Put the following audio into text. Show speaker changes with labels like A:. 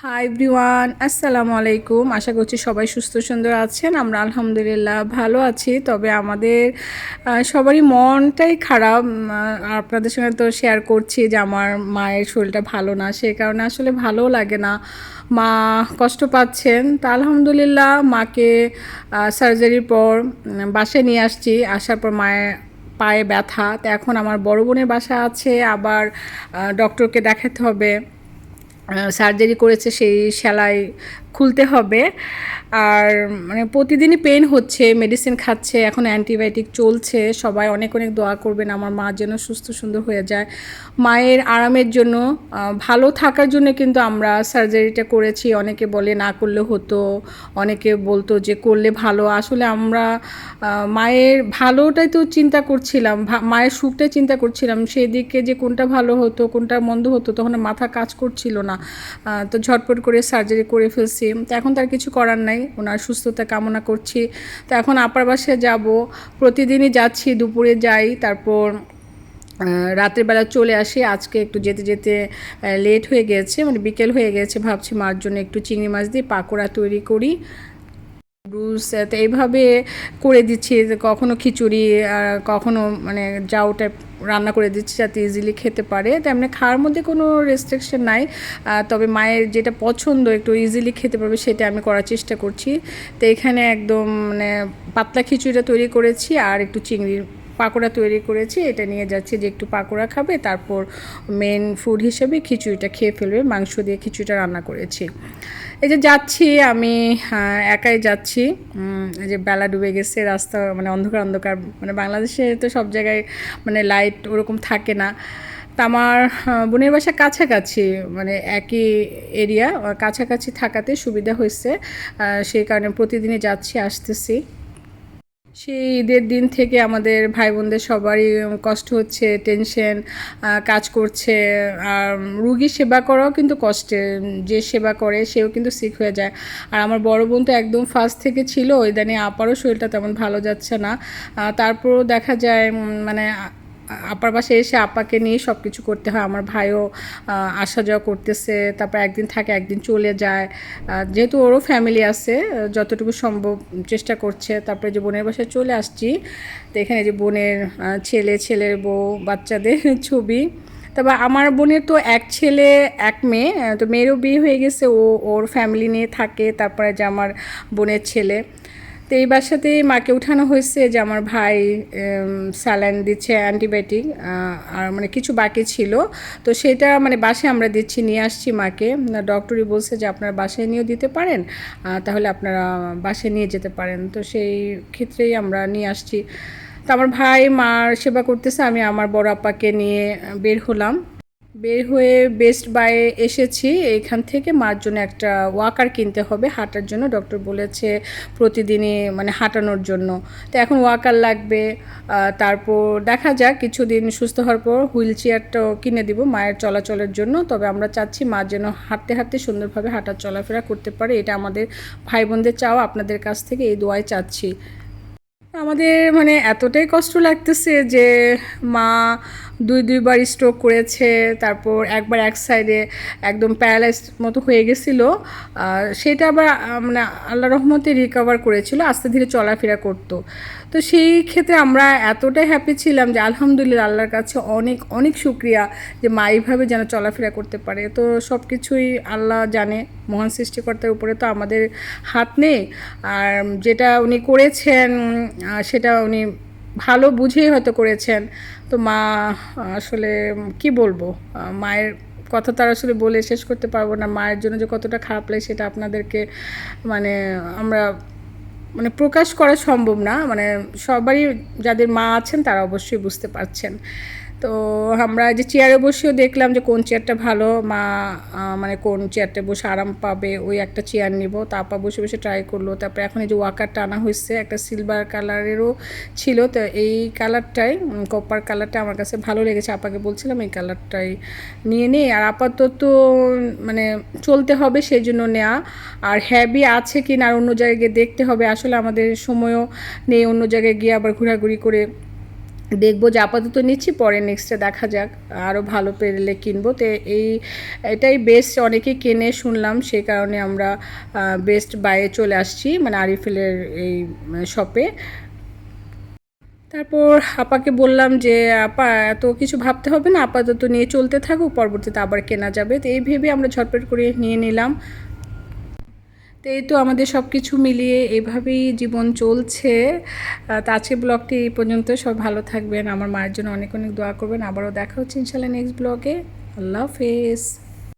A: Hi everyone আসসালামু আলাইকুম আশা করছি সবাই সুস্থ সুন্দর আছেন। আমরা আলহামদুলিল্লাহ ভালো আছি। তবে আমাদের সবারই মনটাই খারাপ। আপনাদের সঙ্গে তো শেয়ার করছি যে আমার মায়ের শরীরটা ভালো না। সে কারণে আসলে ভালো লাগে না। মা কষ্ট পাচ্ছেন। তা আলহামদুলিল্লাহ মাকে সার্জারির পর বাসায় নিয়ে আসছি। আসার পর মায়ের পায়ে ব্যথা। তো এখন আমার বড় বোনের বাসা আছে। আবার ডক্টরকে দেখাতে হবে। সার্জারি করেছে সেই সেলাই খুলতে হবে। আর মানে প্রতিদিনই পেন হচ্ছে মেডিসিন খাচ্ছে, এখন অ্যান্টিবায়োটিক চলছে। সবাই অনেক অনেক দোয়া করবেন, আমার মা যেন সুস্থ সুন্দর হয়ে যায়। মায়ের আরামের জন্য ভালো থাকার জন্য কিন্তু আমরা সার্জারিটা করেছি। অনেকে বলে না করলে হতো, অনেকে বলতো যে করলে ভালো। আসলে আমরা মায়ের ভালোটাই তো চিন্তা করছিলাম মায়ের সুখটাই চিন্তা করছিলাম। সেদিকে যে কোনটা ভালো হতো, কোনটা মন্দ হতো, তখন মাথা কাজ করছিল না। তো ঝটপট করে সার্জারি করে ফেলছি। তো এখন তার কিছু করার নাই। ওনার সুস্থতা কামনা করছি। তো এখন আপার বাসায় যাব। প্রতিদিনই যাচ্ছি দুপুরে যাই তারপর আহ, রাতের বেলা চলে আসি। আজকে একটু যেতে যেতে লেট হয়ে গেছে মানে বিকেল হয়ে গেছে। ভাবছি মার জন্য একটু চিংড়ি মাছ দিয়ে পাকোড়া তৈরি করি। রুলস তো এইভাবে করে দিচ্ছি যে কখনো খিচুড়ি আর কখনো মানে জাউটা রান্না করে দিচ্ছি যাতে ইজিলি খেতে পারে। তেমনি খাওয়ার মধ্যে কোনো রেস্ট্রিকশন নাই। তবে মায়ের যেটা পছন্দ একটু ইজিলি খেতে পারবে সেটা আমি করার চেষ্টা করছি। তো এখানে একদম মানে পাতলা খিচুড়িটা তৈরি করেছি আর একটু চিংড়ির পাকোড়া তৈরি করেছি। এটা নিয়ে যাচ্ছি যে একটু পাকোড়া খাবে, তারপর মেন ফুড হিসেবে খিচুড়িটা খেয়ে ফেলবে, মাংস দিয়ে খিচুড়িটা রান্না করেছি। এই যে যাচ্ছি আমি একাই যাচ্ছি। এই যে বেলা ডুবে গেছে, রাস্তা মানে অন্ধকার অন্ধকার। মানে বাংলাদেশে তো সব জায়গায় মানে লাইট ওরকম থাকে না। তা আমার বোনের বাসা কাছাকাছি মানে একই এরিয়া কাছাকাছি থাকাতে সুবিধা হয়েছে। সেই কারণে প্রতিদিনই যাচ্ছি, আসতেছি। সেই ঈদের দিন থেকে আমাদের ভাই বোনদের সবারই কষ্ট হচ্ছে টেনশন কাজ করছে। আর রুগী সেবা করাও কিন্তু কষ্টে। যে সেবা করে, সেও কিন্তু সিক হয়ে যায়। আর আমার বড় বোন তো একদম ফার্স্ট থেকে ছিল ইদানিং আপারও শরীরটা তেমন ভালো যাচ্ছে না। তারপরও দেখা যায় মানে আপার বাসায় এসে আপাকে নিয়ে সব কিছু করতে হয়। আমার ভাইও আসা যাওয়া করতেছে, তারপর একদিন থাকে, একদিন চলে যায়। যেহেতু ওরও ফ্যামিলি আছে যতটুকু সম্ভব চেষ্টা করছে। তারপরে যে বোনের বাসায় চলে আসছি, তো এখানে যে বোনের ছেলে, ছেলের বউ, বাচ্চাদের ছবি। তবে আমার বোনের তো এক ছেলে, এক মেয়ে তো মেয়েরও বিয়ে হয়ে গেছে। ও, ওর ফ্যামিলি নিয়ে থাকে, তারপরে যে আমার বোনের ছেলে। তো এই বাসাতেই মাকে উঠানো হয়েছে যে আমার ভাই স্যালাইন দিচ্ছে অ্যান্টিবায়োটিক আর মানে কিছু বাকি ছিল। তো সেটা মানে বাসায় আমরা দিচ্ছি, নিয়ে আসছি মাকে। ডক্টরই বলছে যে আপনারা বাসায় নিয়েও দিতে পারেন তাহলে আপনারা বাসায় নিয়ে যেতে পারেন। তো সেই ক্ষেত্রেই আমরা নিয়ে আসছি। তো আমার ভাই, মার সেবা করতেছে, আমি আমার বড় আপাকে নিয়ে বের হলাম। বের হয়ে বেস্ট বায়ে এসেছি। এখান থেকে মার জন্য একটা ওয়াকার কিনতে হবে। হাঁটার জন্য ডক্টর বলেছে প্রতিদিনই মানে হাঁটানোর জন্য। তো এখন ওয়াকার লাগবে। তারপর দেখা যাক, কিছুদিন সুস্থ হওয়ার পর হুইল চেয়ারটাও কিনে দিব মায়ের চলাচলের জন্য। তবে আমরা চাচ্ছি মা যেন হাঁটতে হাঁটতে সুন্দরভাবে হাঁটা চলাফেরা করতে পারে। এটা আমাদের ভাই বোনদের চাও আপনাদের কাছ থেকে এই দোয়াই চাচ্ছি। আমাদের মানে এতটাই কষ্ট লাগতেছে যে মা দুই, দুইবার স্ট্রোক করেছে, তারপর একবার এক সাইডে একদম প্যারালাইজ মতো হয়ে গেছিল। সেটা আবার মানে আল্লাহ রহমতে রিকভার করেছিল, আস্তে ধীরে চলাফেরা করতো। তো সেই ক্ষেত্রে আমরা এতটাই হ্যাপি ছিলাম যে আলহামদুলিল্লাহ আল্লাহর কাছে অনেক অনেক শুক্রিয়া যে মা এইভাবে যেন চলাফেরা করতে পারে। তো সব কিছুই আল্লাহ জানে, মহান সৃষ্টিকর্তার উপরে তো আমাদের হাত নেই। আর যেটা উনি করেছেন সেটা উনি ভালো বুঝেই হয়তো করেছেন। তো মা, আসলে কি বলব? মায়ের কথা তার আসলে বলে শেষ করতে পারব না। মায়ের জন্য যে কতটা খারাপ লাগে সেটা আপনাদেরকে মানে আমরা মানে প্রকাশ করা সম্ভব না। মানে সবারই, যাদের মা আছেন তারা অবশ্যই বুঝতে পারছেন। তো আমরা যে চেয়ারে বসেও দেখলাম যে কোন চেয়ারটা ভালো, মা মানে কোন চেয়ারটা বসে আরাম পাবে, ওই একটা চেয়ার নিব। তারপর বসে বসে ট্রাই করল। তারপরে এখন এই যে ওয়াকারটা আনা হয়েছে একটা সিলভার কালারেরও ছিল। তো এই কালারটাই কপার কালারটা আমার কাছে ভালো লেগেছে। আপাকে বলছিলাম এই কালারটাই নিয়ে নিই আর আপাতত মানে চলতে হবে সেই জন্য নেওয়া আর হ্যাবি আছে কি না আর অন্য জায়গায় দেখতে হবে। আসলে আমাদের সময়ও নেই, অন্য জায়গায় গিয়ে আবার ঘোরাঘুরি করে দেখব যে আপাতত নিচ্ছি, পরে নেক্সটে দেখা যাক আরও ভালো পেলে কিনবো। তো এই, এটাই বেস্ট অনেকে কেনে শুনলাম, সে কারণে আমরা বেস্ট বাইয়ে চলে আসছি মানে আরিফেলের এই শপে তারপর আপাকে বললাম যে, আপা, এত কিছু ভাবতে হবে না, আপাতত নিয়ে চলতে থাকুক, পরবর্তীতে আবার কেনা যাবে। তো এই ভেবে আমরা ঝটপট করে নিয়ে নিলাম। তো এই তো আমাদের সব কিছু মিলিয়ে এভাবেই জীবন চলছে। তো আজকে ব্লগটি এই পর্যন্ত। সব ভালো থাকবেন। আমার মায়ের জন্য অনেক অনেক দোয়া করবেন। আবারও দেখা হচ্ছে ইনশাল্লাহ নেক্সট ব্লগে আল্লাহ হাফেজ।